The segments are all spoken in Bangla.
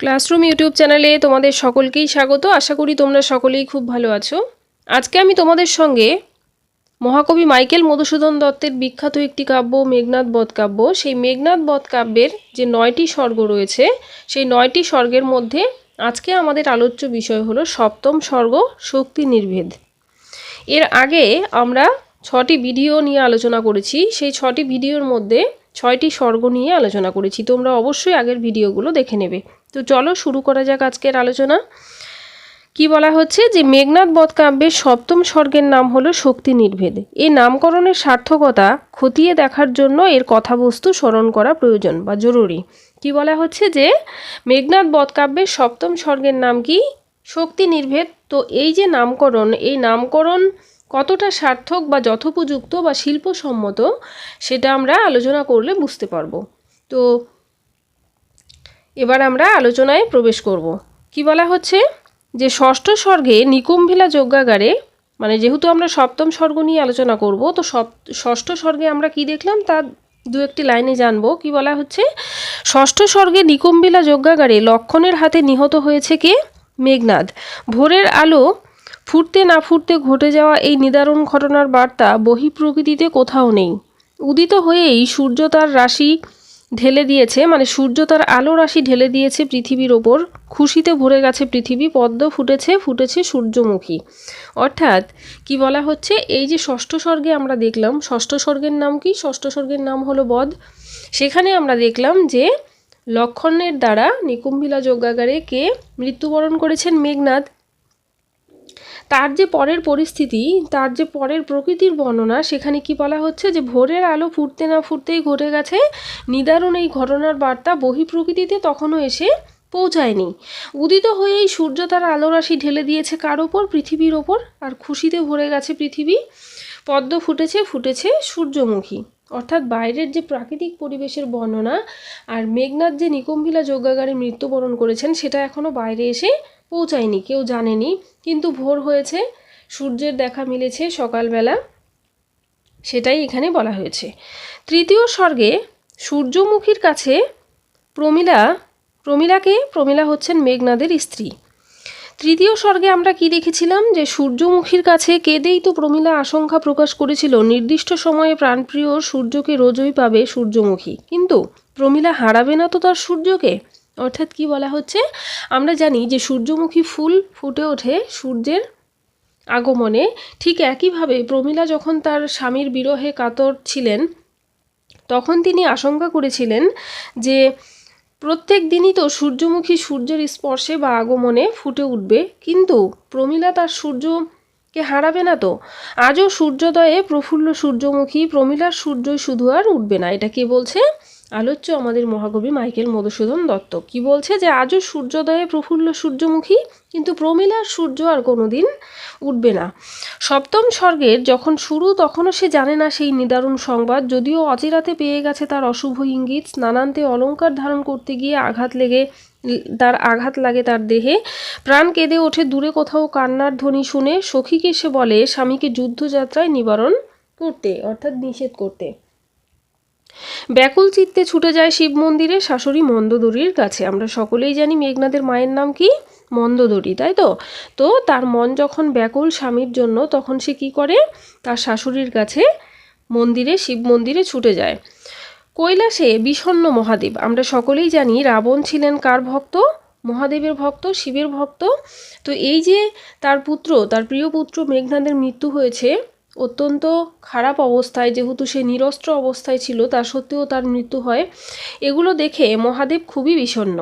ক্লাসরুম ইউটিউব চ্যানেলে তোমাদের সকলকেই স্বাগত। আশা করি তোমরা সকলেই খুব ভালো আছো। আজকে আমি তোমাদের সঙ্গে মহাকবি মাইকেল মধুসূদন দত্তের বিখ্যাত একটি কাব্য, মেঘনাদ বধ কাব্য। সেই মেঘনাদ বধ কাব্যের যে নয়টি স্বর্গ রয়েছে, সেই নয়টি স্বর্গের মধ্যে আজকে আমাদের আলোচ্য বিষয় হলো সপ্তম স্বর্গ, শক্তি নির্ভেদ। এর আগে আমরা ছটি ভিডিও নিয়ে আলোচনা করেছি। সেই ছটি ভিডিওর মধ্যে ছয়টি স্বর্গ নিয়ে আলোচনা করেছি। তোমরা অবশ্যই আগের ভিডিওগুলো দেখে নেবে। তো চলো শুরু করা যাক আজকের আলোচনা। কি বলা হচ্ছে যে মেঘনাদ বধ কাব্যের সপ্তম স্বর্গের নাম হলো শক্তি নির্ভেদ। এই নামকরণের সার্থকতা খতিয়ে দেখার জন্য এর কথাবস্তু স্মরণ করা প্রয়োজন বা জরুরি। কি বলা হচ্ছে যে মেঘনাদ বধ কাব্যের সপ্তম স্বর্গের নাম কি? শক্তি নির্ভেদ। তো এই যে নামকরণ, এই নামকরণ কতটা সার্থক বা যথোপযুক্ত বা শিল্পসম্মত সেটা আমরা আলোচনা করলে বুঝতে পারব। তো এবার আমরা আলোচনায় প্রবেশ করব। কি বলা হচ্ছে? যে ষষ্ঠ স্বর্গে নিকুম্ভিলা যজ্ঞাগারে মানে যেহেতু আমরা সপ্তম স্বর্গ নিয়ে আলোচনা করব, তো ষষ্ঠ স্বর্গে আমরা কি দেখলাম? তা দু একটি লাইনে জানব। কি বলা হচ্ছে? ষষ্ঠ স্বর্গে নিকুম্বিলা যজ্ঞাগারে লক্ষণের হাতে নিহত হয়েছে কে? মেঘনাদ। ভোরের আলো ফুটতে না ফুটতে ঘটে যাওয়া এই নিদারুণ ঘটনার বার্তা বহিঃপ্রকৃতিতে কোথাও নেই। উদিত হয়েই সূর্য তার রাশি ঢেলে দিয়েছে মানে সূর্য তার আলো রাশি ঢেলে দিয়েছে পৃথিবীর ওপর। খুশিতে ভরে গেছে পৃথিবী, পদ্ম ফুটেছে ফুটেছে সূর্যমুখী। অর্থাৎ কি বলা হচ্ছে? এই যে ষষ্ঠ স্বর্গে আমরা দেখলাম, ষষ্ঠ স্বর্গের নাম কি? ষষ্ঠ স্বর্গের নাম হলো বধ সেখানে আমরা দেখলাম যে লক্ষণের দ্বারা নিকুম্ভিলা যজ্ঞাগারে কে মৃত্যুবরণ করেছেন মেঘনাদ। তার যে পরের পরিস্থিতি, তার যে পরের প্রকৃতির বর্ণনা, সেখানে কি বলা হচ্ছে যে ভোরের আলো ফুটতে না ফুটতেই ঘটে গেছে। নিদারুণ এই ঘটনার বার্তা বহিঃপ্রকৃতিতে তখনও এসে পৌঁছায়নি। উদিত হয়েই সূর্য তার আলো রাশি ঢেলে দিয়েছে কার ওপর? পৃথিবীর ওপর। আর খুশিতে ভরে গেছে পৃথিবী। পদ্ম ফুটেছে ফুটেছে সূর্যমুখী। অর্থাৎ বাইরের যে প্রাকৃতিক পরিবেশের বর্ণনা আর মেঘনাথ যে নিকম্ভিলা যজ্ঞাগারে মৃত্যুবরণ করেছেন, সেটা এখনও বাইরে এসে পৌঁছায়নি, কেউ জানেনি। কিন্তু ভোর হয়েছে, সূর্যের দেখা মিলেছে সকালবেলা, সেটাই এখানে বলা হয়েছে। তৃতীয় স্বর্গে সূর্যমুখীর কাছে প্রমিলা, প্রমিলাকে, প্রমিলা হচ্ছেন মেঘনাদের স্ত্রী। তৃতীয় স্বর্গে আমরা কি দেখেছিলাম? যে সূর্যমুখীর কাছে কেঁদেই তো প্রমিলা আশঙ্কা প্রকাশ করেছিল, নির্দিষ্ট সময়ে প্রাণপ্রিয় সূর্যকে রোজই পাবে সূর্যমুখী। কিন্তু প্রমিলা হারাবে না তো তার সূর্যকে? অর্থাৎ কি বলা হচ্ছে? আমরা জানি যে সূর্যমুখী ফুল ফুটে ওঠে সূর্যের আগমনে। ঠিক একইভাবে প্রমিলা যখন তার স্বামীর বিরহে কাতর ছিলেন, তখন তিনি আশঙ্কা করেছিলেন যে প্রত্যেক দিনই তো সূর্যমুখী সূর্যের স্পর্শে বা আগমনে ফুটে উঠবে। কিন্তু প্রমিলা তার সূর্যকে হারাবে না তো? আজও সূর্যোদয়ে প্রফুল্ল সূর্যমুখী, প্রমিলার সূর্যই শুধু আর উঠবে না। এটা কে বলছে? আলোচ্য আমাদের মহাকবি মাইকেল মধুসূদন দত্ত। কি বলছে যে, আজও সূর্যোদয়ে প্রফুল্ল সূর্যমুখী, কিন্তু প্রমিলার সূর্য আর কোনোদিন উঠবে না। সপ্তম স্বর্গের যখন শুরু, তখনও সে জানে না সেই নিদারুণ সংবাদ। যদিও অচিরাতে পেয়ে গেছে তার অশুভ ইঙ্গিত, স্নানান্তে অলঙ্কার ধারণ করতে গিয়ে আঘাত লেগে, তার আঘাত লাগে তার দেহে। প্রাণ কেঁদে ওঠে দূরে কোথাও কান্নার ধ্বনি শুনে। সখীকে সে বলে, স্বামীকে যুদ্ধযাত্রায় নিবারণ করতে, অর্থাৎ নিষেধ করতে। ব্যাকুল চিত্তে ছুটে যায় শিব মন্দিরে শাশুড়ি মন্দদরির কাছে। আমরা সকলেই জানি মেঘনাদের মায়ের নাম কি? মন্দদরি, তাই তো? তো তার মন যখন ব্যাকুল স্বামীর জন্য, তখন সে কি করে? তার শাশুড়ির কাছে মন্দিরে, শিব মন্দিরে ছুটে যায়। কৈলাসে বিষণ্ন মহাদেব। আমরা সকলেই জানি রাবণ ছিলেন কার ভক্ত? মহাদেবের ভক্ত, শিবের ভক্ত। তো এই যে তার পুত্র, তার প্রিয় পুত্র মেঘনাদের মৃত্যু হয়েছে অত্যন্ত খারাপ অবস্থায়, যেহেতু সে নিরস্ত্র অবস্থায় ছিল, তা সত্ত্বেও তার মৃত্যু হয়। এগুলো দেখে মহাদেব খুবই বিষণ্ন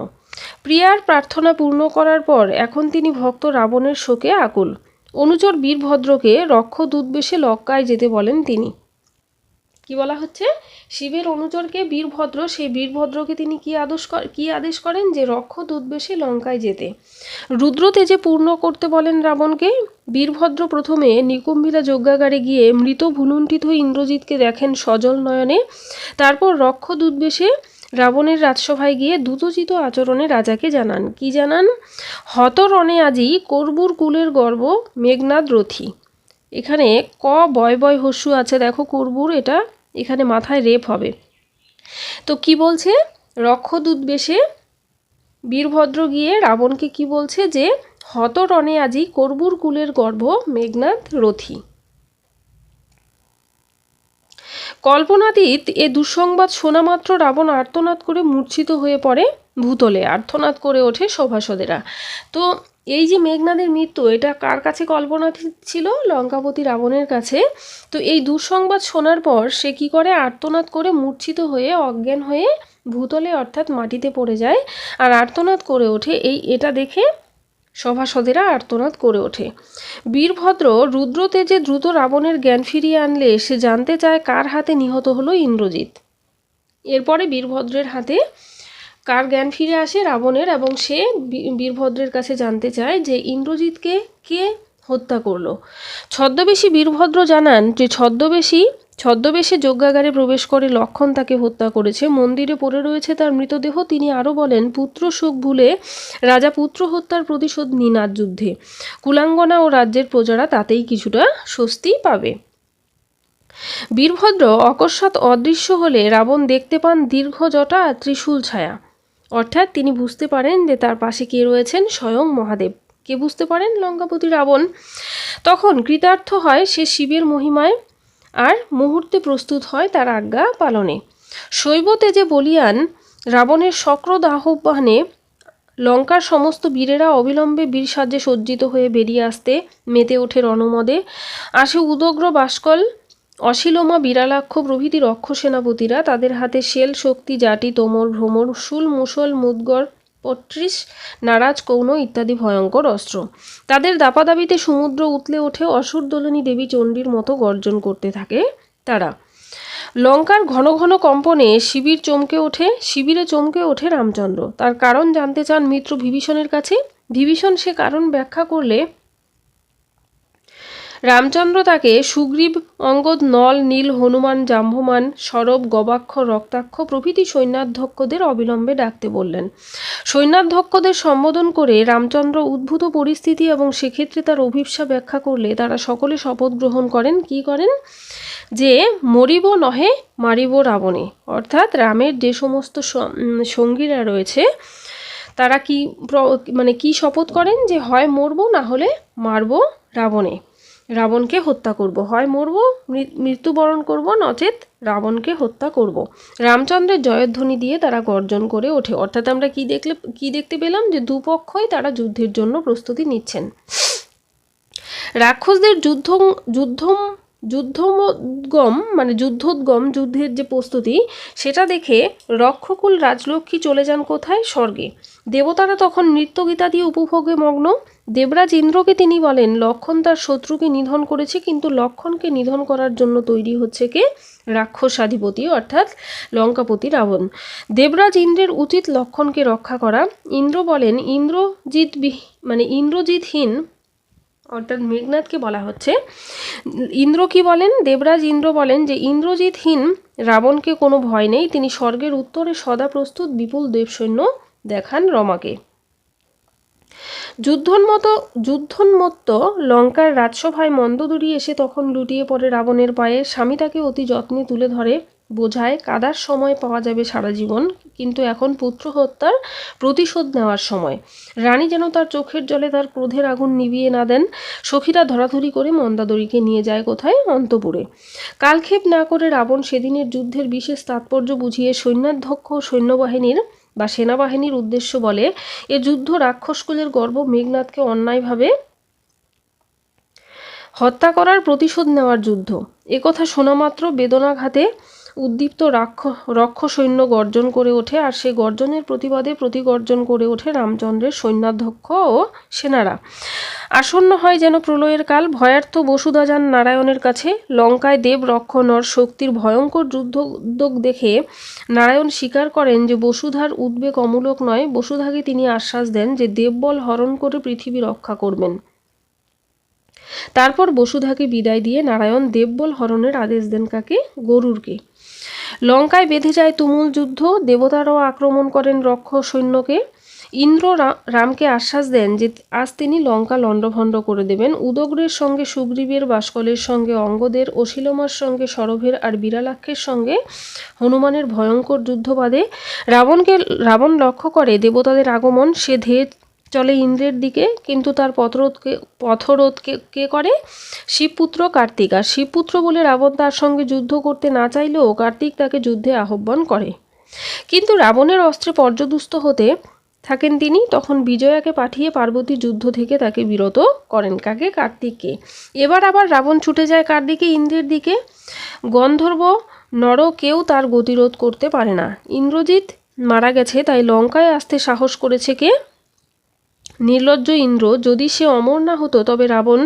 প্রিয়ার প্রার্থনা পূর্ণ করার পর এখন তিনি ভক্ত রাবণের শোকে আকুল। অনুচর বীরভদ্রকে রক্ষ দুধবেশে লক্কায় যেতে বলেন তিনি। কি বলা হচ্ছে? শিবের অনুচরকে বীরভদ্র, সেই বীরভদ্রকে তিনি কি আদেশ কি আদেশ করেন? যে রক্ষ দুধবেশে লঙ্কায় যেতে। রুদ্র তেজে পূর্ণ করতে বলেন রাবণকে, বীরভদ্র প্রথমে নিকুম্ভিলা যজ্ঞাগারে গিয়ে মৃত ভুলুণ্ঠিত ইন্দ্রজিৎকে দেখেন সজল নয়নে। তারপর রক্ষ দুধবেশে রাবণের রাজসভায় গিয়ে দ্রুতচিত আচরণে রাজাকে জানান। কি জানান? হতরণে আজি করবুর কুলের গর্ব, মেঘনাদ রথী। এখানে ক বয় বয় হস্যু আছে। দেখো করবুর, এটা এখানে মাথায় রেপ হবে। তো কি বলছে? রক্ষদূত বেশে বীরভদ্র গিয়ে রাবণকে কি বলছে যে হত রণে আজি করবুর কুলের গর্ভ মেঘনাথ রথী। কল্পনাতীত এ দুঃসংবাদ শোনা মাত্র রাবণ আর্তনাদ করে মূর্ছিত হয়ে পড়ে ভূতলে, আর্তনাদ করে ওঠে সভাসদেরা। তো এই যে মেঘনাদের মৃত্যু, এটা কার কাছে কল্পনা ছিল? লঙ্কাপতি রাবণের কাছে। তো এই দুঃসংবাদ শোনার পর সে কি করে? আর্তনাদ করে মূর্ছিত হয়ে, অজ্ঞান হয়ে ভূতলে অর্থাৎ মাটিতে পড়ে যায় আর আর্তনাদ করে ওঠে। এই, এটা দেখে সভাসদেরা আর্তনাদ করে ওঠে। বীরভদ্র রুদ্রতেজে দ্রুত রাবণের জ্ঞান ফিরিয়ে আনলে, সে জানতে চায় কার হাতে নিহত হলো ইন্দ্রজিৎ। এরপরে বীরভদ্রের হাতে কার জ্ঞান ফিরে আসে রাবণের এবং সে বীরভদ্রের কাছে জানতে চায় যে ইন্দ্রজিৎকে কে হত্যা করল। ছদ্মবেশী বীরভদ্র জানান যে ছদ্মবেশী, ছদ্মবেশে যজ্ঞাগারে প্রবেশ করে লক্ষণ তাকে হত্যা করেছে। মন্দিরে পড়ে রয়েছে তার মৃতদেহ। তিনি আরও বলেন, পুত্র শোক ভুলে রাজা পুত্র হত্যার প্রতিশোধ নিন আজ যুদ্ধে। কুলাঙ্গনা ও রাজ্যের প্রজারা তাতেই কিছুটা স্বস্তি পাবে। বীরভদ্র অকস্মাৎ অদৃশ্য হলে রাবণ দেখতে পান দীর্ঘ জটা ত্রিশূল ছায়া। অর্থাৎ তিনি বুঝতে পারেন যে তার পাশে কে রয়েছেন স্বয়ং মহাদেব। কে বুঝতে পারেন? লঙ্কাপতি রাবণ। তখন কৃতার্থ হয় সে শিবের মহিমায় আর মুহূর্তে প্রস্তুত হয় তার আজ্ঞা পালনে। শৈব তেজে বলিয়ান রাবণের সক্রোধ আহ্বানে লঙ্কার সমস্ত বীরেরা অবিলম্বে বীর সাজ্যে সজ্জিত হয়ে বেরিয়ে আসতে মেতে ওঠে রণমদে। আসে উদগ্র বাস্কল অশিলোমা বিরালাক্ষ প্রভৃতি রক্ষ সেনাপতিরা তাদের হাতে শেল, শক্তি, জাটি, তোমর, ভ্রমর, শুল মুসল মুদগর পট্রিস নারাজ, কৌন ইত্যাদি ভয়ঙ্কর অস্ত্র। তাদের দাপাদাবিতে সমুদ্র উতলে ওঠে অসুরদোলনী দেবী চণ্ডীর মতো গর্জন করতে থাকে তারা। লঙ্কার ঘন ঘন কম্পনে শিবির চমকে ওঠে, শিবিরে চমকে ওঠে রামচন্দ্র। তার কারণ জানতে চান মিত্র বিভীষণের কাছে। বিভীষণ সে কারণ ব্যাখ্যা করলে রামচন্দ্র তাকে সুগ্রীব, অঙ্গদ, নল, নীল, হনুমান জাম্ভমান সরব, গবাক্ষ, রক্তাক্ষ প্রভৃতি সৈন্যাধ্যক্ষদের অবিলম্বে ডাকতে বললেন। সৈন্যাধ্যক্ষদের সম্বোধন করে রামচন্দ্র উদ্ভূত পরিস্থিতি এবং সেক্ষেত্রে তার অভিপ্সা ব্যাখ্যা করলে তারা সকলে শপথ গ্রহণ করেন। কি করেন? যে, মরিব নহে, মারিব রাবণে। অর্থাৎ রামের যে সমস্ত সঙ্গীরা রয়েছে, তারা কি মানে কি শপথ করেন? যে, হয় মরবো, না হলে মারবো রাবণে। রাবণকে হত্যা করব। হয় মরবো মৃত্যুবরণ করব নচেৎ রাবণকে হত্যা করব। রামচন্দ্রের জয়ধ্বনি দিয়ে তারা গর্জন করে ওঠে। অর্থাৎ আমরা কি দেখলে, কি দেখতে পেলাম? যে দুপক্ষই তারা যুদ্ধের জন্য প্রস্তুতি নিচ্ছেন। রাক্ষসদের যুদ্ধ যুদ্ধ যুদ্ধোদ্গম মানে যুদ্ধোদ্গম, যুদ্ধের যে প্রস্তুতি, সেটা দেখে রক্ষকুল রাজলক্ষ্মী চলে যান কোথায়? স্বর্গে। দেবতারা তখন নৃত্যগীতা দিয়ে উপভোগে মগ্ন। দেবরাজ ইন্দ্রকে তিনি বলেন, লক্ষণ তার শত্রুকে নিধন করেছে, কিন্তু লক্ষণকে নিধন করার জন্য তৈরি হচ্ছে কে? রাক্ষসাধিপতি অর্থাৎ লঙ্কাপতি রাবণ। দেবরাজ ইন্দ্রের উচিত লক্ষণকে রক্ষা করা। ইন্দ্র বলেন, ইন্দ্রজিৎ মানে ইন্দ্রজিৎহীন অর্থাৎ মেঘনাথকে বলা হচ্ছে। ইন্দ্র কি বলেন? দেবরাজ ইন্দ্র বলেন যে ইন্দ্রজিৎহীন রাবণকে কোনো ভয় নেই, তিনি স্বর্গের উত্তরে সদা প্রস্তুত বিপুল দেবসৈন্য দেখান রমাকে। যুদ্ধোন্মত যুদ্ধোন্মত্ত লঙ্কার রাজসভায় মন্দদুরি এসে তখন লুটিয়ে পড়ে রাবণের পায়ে। স্বামী তাকে অতি যত্নে তুলে ধরে। বোঝায় কাদার সময় পাওয়া যাবে সারা জীবন, কিন্তু এখন পুত্র হত্যার প্রতিশোধ নেওয়ার সময়। রানী যেন তার চোখের জলে তার ক্রোধের আগুন নিভিয়ে না দেন, সখীরা ধরাধরি করে মন্দাদরিকে নিয়ে যায় কোথায়? অন্তপুরে। কালক্ষেপ না করে রাবণ সেদিনের যুদ্ধের বিশেষ তাৎপর্য বুঝিয়ে সৈন্যাধ্যক্ষ সৈন্যবাহিনীর বা সেনাবাহিনীর উদ্দেশ্য বলে এ যুদ্ধ রাক্ষসকুলের গর্ব মেঘনাথকে অন্যায়ভাবে হত্যা করার প্রতিশোধ নেওয়ার যুদ্ধ। একথা শোনা মাত্র বেদনাঘাতে উদ্দীপ্ত রাক্ষ, রক্ষ সৈন্য গর্জন করে ওঠে আর সেই গর্জনের প্রতিবাদে প্রতিগর্জন করে ওঠে রামচন্দ্রের সৈন্যাধ্যক্ষ ও সেনারা। আসন্ন হয় যেন প্রলয়ের কাল ভয়ার্থ বসুধা যান নারায়ণের কাছে। লঙ্কায় দেব রক্ষণর শক্তির ভয়ঙ্কর যুদ্ধ উদ্যোগ দেখে নারায়ণ স্বীকার করেন যে বসুধার উদ্বেগ অমূলক নয়। বসুধাকে তিনি আশ্বাস দেন যে দেববল হরণ করে পৃথিবী রক্ষা করবেন। তারপর বসুধাকে বিদায় দিয়ে নারায়ণ দেববল হরণের আদেশ দেন কাকে? গরুরকে। লঙ্কায় বেঁধে যায় তুমুল যুদ্ধ, দেবতারাও আক্রমণ করেন রক্ষ সৈন্যকে। ইন্দ্র রামকে আশ্বাস দেন যে আজ তিনি লঙ্কা লণ্ডভণ্ড করে দেবেন। উদগ্রের সঙ্গে সুগ্রীবের, বাসকলের সঙ্গে অঙ্গদের, অশিলমার সঙ্গে সরভের আর বিরালাক্ষের সঙ্গে হনুমানের ভয়ঙ্কর যুদ্ধবাদে রাবণকে, রাবণ লক্ষ্য করে দেবতাদের আগমন, সে ধেয়ে চলে ইন্দ্রের দিকে, কিন্তু তার পথরোধকে পথরোধ কে কে করে? শিবপুত্র কার্তিক। আর শিবপুত্র বলে রাবণ তার সঙ্গে যুদ্ধ করতে না চাইলেও কার্তিক তাকে যুদ্ধে আহ্বান করে। কিন্তু রাবণের অস্ত্রে পর্যদুস্ত হতে থাকেন তিনি, তখন বিজয়াকে পাঠিয়ে পার্বতী যুদ্ধ থেকে তাকে বিরত করেন কাকে? কার্তিককে। এবার আবার রাবণ ছুটে যায় কার দিকে ইন্দ্রের দিকে। গন্ধর্ব নর কেউ তার গতিরোধ করতে পারে না। ইন্দ্রজিৎ মারা গেছে, তাই লঙ্কায় আসতে সাহস করেছে কে? নির্লজ্জ ইন্দ্র, যদি সে অমর না হতো তবে রাবণ,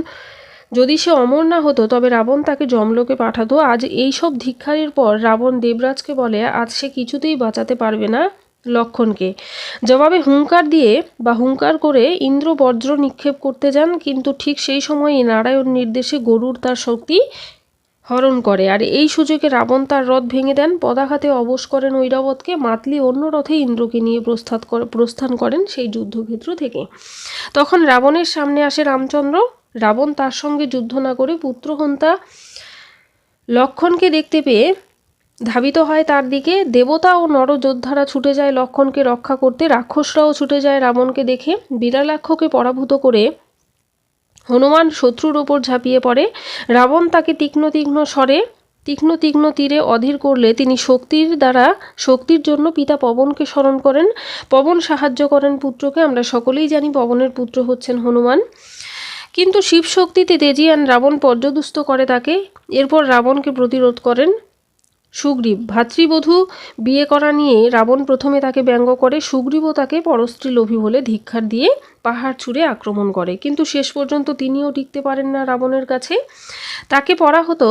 যদি সে অমর না হতো তবে রাবণ তাকে জমলোকে পাঠাতো। আজ এই সব ধিক্ষারের পর রাবণ দেবরাজকে বলে, আজ সে কিছুতেই বাঁচাতে পারবে না লক্ষণকে। জবাবে হুঙ্কার দিয়ে বা হুঙ্কার করে ইন্দ্র বজ্র নিক্ষেপ করতে যান, কিন্তু ঠিক সেই সময়ই নারায়ণ নির্দেশে গরুর তার শক্তি হরণ করে। আর এই সুযোগে রাবণ তার রথ ভেঙে দেন। পদাঘাতে অবশ করেন ঐরাবতকে। মাতলি অন্য রথে ইন্দ্রকে নিয়ে প্রস্থান করে প্রস্থান করেন সেই যুদ্ধক্ষেত্র থেকে। তখন রাবণের সামনে আসে রামচন্দ্র। রাবণ তার সঙ্গে যুদ্ধ না করে পুত্রহন্তা লক্ষণকে দেখতে পেয়ে ধাবিত হয় তার দিকে। দেবতা ও নরযোদ্ধারা ছুটে যায় লক্ষণকে রক্ষা করতে। রাক্ষসরাও ছুটে যায় রাবণকে দেখে। বিড়ালাক্ষকে পরাভূত করে হনুমান শত্রুর ওপর ঝাঁপিয়ে পড়ে। রাবণ তাকে তীক্ষ্ণ তীক্ষ্ণ স্বরে, তীক্ষ্ণ তীক্ষ্ণ তীরে অধীর করলে তিনি শক্তির দ্বারা, শক্তির জন্য পিতা পবনকে স্মরণ করেন। পবন সাহায্য করেন পুত্রকে, আমরা সকলেই জানি পবনের পুত্র হচ্ছেন হনুমান। কিন্তু শিব শক্তিতে তেজিয়ান রাবণ পর্যদুস্ত করে তাকে। এরপর রাবণকে প্রতিরোধ করেন। সুগ্রীব। ভাতৃবধূ বিয়ে করা নিয়ে রাবণ প্রথমে তাকে ব্যঙ্গ করে, সুগ্রীবও তাকে পরস্ত্রী লোভী বলে ধিক্ষার দিয়ে পাহাড় ছুঁড়ে আক্রমণ করে। কিন্তু শেষ পর্যন্ত তিনিও টিকতে পারেন না রাবণের কাছে। তাকে পরাহত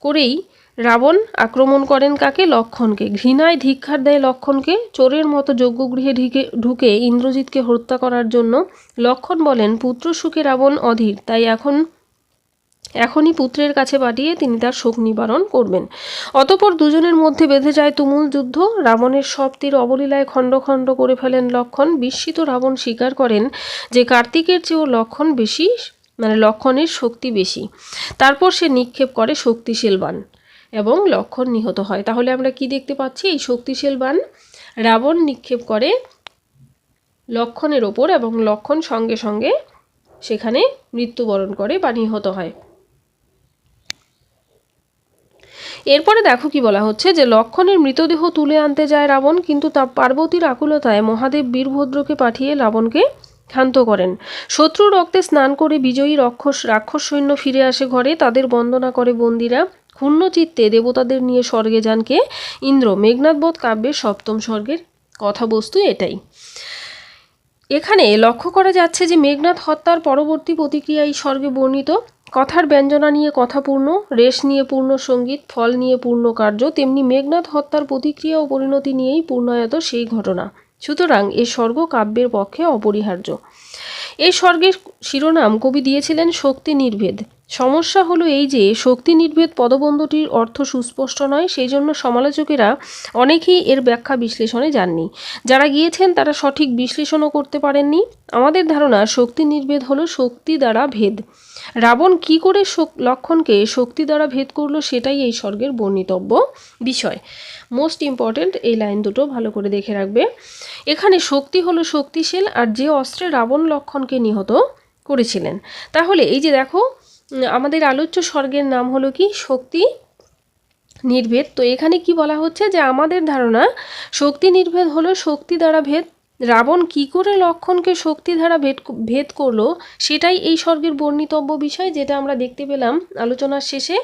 করেই রাবণ আক্রমণ করেন কাকে? লক্ষণকে। ঘৃণায় ধিক্ষার দেয় লক্ষণকে। চোরের মতো যজ্ঞগৃহে ঢুকে ঢুকে ইন্দ্রজিৎকে হত্যা করার জন্য লক্ষণ বলেন, পুত্র সুখে রাবণ অধীর, তাই এখন এখনই পুত্রের কাছে পাঠিয়ে তিনি তার শোক নিবারণ করবেন। অতপর দুজনের মধ্যে বেঁধে যায় তুমুল যুদ্ধ। রাবণের সব তীর অবলীলায় খণ্ড খণ্ড করে ফেলেন লক্ষণ। বিস্মিত রাবণ স্বীকার করেন যে কার্তিকের চেয়েও লক্ষণ বেশি মানে লক্ষণের শক্তি বেশি। তারপর সে নিক্ষেপ করে শক্তিশীল বান এবং লক্ষণ নিহত হয়। তাহলে আমরা কি দেখতে পাচ্ছি? এই শক্তিশীল বান রাবণ নিক্ষেপ করে লক্ষণের ওপর এবং লক্ষণ সঙ্গে সঙ্গে সেখানে মৃত্যুবরণ করে বা নিহত হয়। এরপরে দেখো কি বলা হচ্ছে যে, লক্ষণের মৃতদেহ তুলে আনতে যায় রাবণ, কিন্তু তা পার্বতীর আকুলতায় মহাদেব বীরভদ্রকে পাঠিয়ে রাবণকে ক্ষান্ত করেন। শত্রু রক্তে স্নান করে বিজয়ী রক্ষস, রাক্ষস সৈন্য ফিরে আসে ঘরে। তাদের বন্দনা করে বন্দিরা। ক্ষুণ্ণ চিত্তে দেবতাদের নিয়ে স্বর্গে যান কে? ইন্দ্র। মেঘনাথবোধ কাব্যের সপ্তম স্বর্গের কথাবস্তু এটাই। এখানে লক্ষ্য করা যাচ্ছে যে মেঘনাথ হত্যার পরবর্তী প্রতিক্রিয়া এই স্বর্গে বর্ণিত। কথার ব্যঞ্জনা নিয়ে কথাপূর্ণ রেশ নিয়ে পূর্ণ সংগীত, ফল নিয়ে পূর্ণ কার্য, তেমনি মেঘনাথ হত্যার প্রতিক্রিয়া ও পরিণতি নিয়েই পূর্ণায়ত সেই ঘটনা। সুতরাং এ স্বর্গ কাব্যের পক্ষে অপরিহার্য। এই স্বর্গের শিরোনাম কবি দিয়েছিলেন শক্তি নির্ভেদ। সমস্যা হলো এই যে, শক্তি নির্ভেদ পদবন্ধটির অর্থ সুস্পষ্ট নয়, সেই জন্য সমালোচকেরা অনেকেই এর ব্যাখ্যা বিশ্লেষণে যাননি। যারা গিয়েছেন, তারা সঠিক বিশ্লেষণও করতে পারেননি। আমাদের ধারণা, শক্তি নির্ভেদ হলো শক্তি দ্বারা ভেদ। রাবণ কি করে লক্ষণকে শক্তি দ্বারা ভেদ করল সেটাই এই স্বর্গের বর্ণিতব্য বিষয়। মোস্ট ইম্পর্ট্যান্ট এই লাইন দুটো ভালো করে দেখে রাখবে। এখানে শক্তি হলো শক্তিশীল আর যে অস্ত্রে রাবণ লক্ষণকে নিহত করেছিলেন। তাহলে এই যে দেখো আমাদের আলোচ্য স্বর্গের নাম হলো কি? শক্তি নির্ভেদ। তো এখানে কি বলা হচ্ছে যে আমাদের ধারণা শক্তি নির্ভেদ হলো শক্তি দ্বারা ভেদ রাবণ কি করে লক্ষণকে শক্তি দ্বারা ভেদ ভেদ করল, সেটাই এই স্বর্গের বর্ণিতব্য বিষয় যেটা আমরা দেখতে পেলাম আলোচনার শেষে।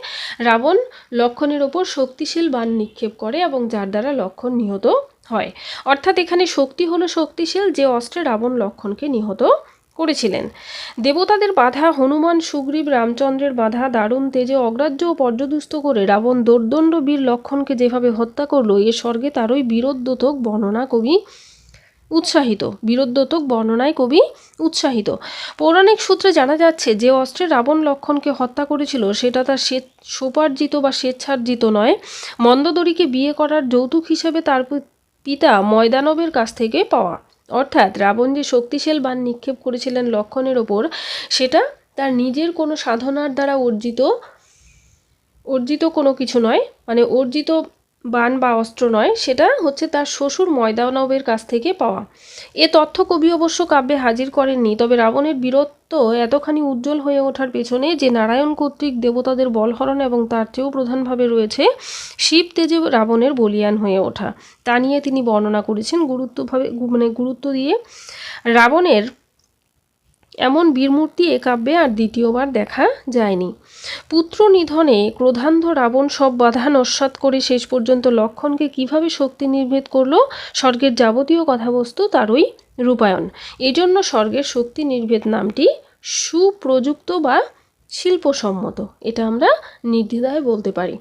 রাবণ লক্ষণের ওপর শক্তিশীল বান নিক্ষেপ করে এবং যার দ্বারা লক্ষণ নিহত হয়। অর্থাৎ এখানে শক্তি হলো শক্তিশীল, যে অস্ত্রে রাবণ লক্ষণকে নিহত করেছিলেন। দেবতাদের বাধা, হনুমান, সুগ্রীব, রামচন্দ্রের বাধা, দারুণ তেজে অগ্রাহ্য ও পর্যদুস্ত করে রাবণ দোর্দণ্ড বীর লক্ষণকে যেভাবে হত্যা করল, এ স্বর্গে তারই বীরোদ্যোতক বর্ণনা কবি উৎসাহিত। বীরোদ্যোতক বর্ণনায় কবি উৎসাহিত। পৌরাণিক সূত্রে জানা যাচ্ছে, যে অস্ত্রে রাবণ লক্ষণকে হত্যা করেছিল, সেটা তার স্বেচ্ছ সোপার্জিত বা স্বেচ্ছার্জিত নয়। মন্দোদরীকে বিয়ে করার যৌতুক হিসেবে তার পিতা ময়দানবের কাছ থেকে পাওয়া। অর্থাৎ রাবণ যে শক্তিশাল বান নিক্ষেপ করেছিলেন লক্ষণের ওপর, সেটা তার নিজের কোনো সাধনার দ্বারা অর্জিত অর্জিত কোনো কিছু নয়। মানে অর্জিত বান বা অস্ত্র নয়, সেটা হচ্ছে তার শ্বশুর ময়দানবের কাছ থেকে পাওয়া। এ তথ্য কবি অবশ্য কাব্যে হাজির করেননি, তবে রাবণের বীরত্ব এতখানি উজ্জ্বল হয়ে ওঠার পেছনে যে নারায়ণ কর্তৃক দেবতাদের বলহরণ এবং তার চেয়েও প্রধানভাবে রয়েছে শিব তেজে রাবণের বলিয়ান হয়ে ওঠা। তা নিয়ে তিনি বর্ণনা করেছেন গুরুত্বভাবে মানে গুরুত্ব দিয়ে রাবণের এমন বীরমূর্তি এ কাব্যে আর দ্বিতীয়বার দেখা যায়নি। পুত্র নিধনে ক্রোধান্ধ রাবণ সব বাধা নস্বাত করে শেষ পর্যন্ত লক্ষণকে কীভাবে শক্তি নির্ভেদ করল? স্বর্গের যাবতীয় কথাবস্তু তারই রূপায়ণ। এজন্য স্বর্গের শক্তি নির্ভেদ নামটি সুপ্রযুক্ত বা শিল্পসম্মত, এটা আমরা নির্দ্বিধায় বলতে পারি।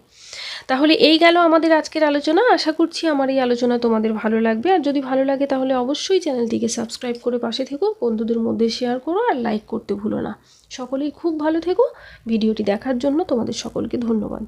তাহলে এই গেল আমাদের আজকের আলোচনা। আশা করছি আমার এই আলোচনা তোমাদের ভালো লাগবে। আর যদি ভালো লাগে তাহলে অবশ্যই চ্যানেলটিকে সাবস্ক্রাইব করে পাশে থেকো, বন্ধুদের মধ্যে শেয়ার করো আর লাইক করতে ভুলো না। সকলেই খুব ভালো থেকো। ভিডিওটি দেখার জন্য তোমাদের সকলকে ধন্যবাদ।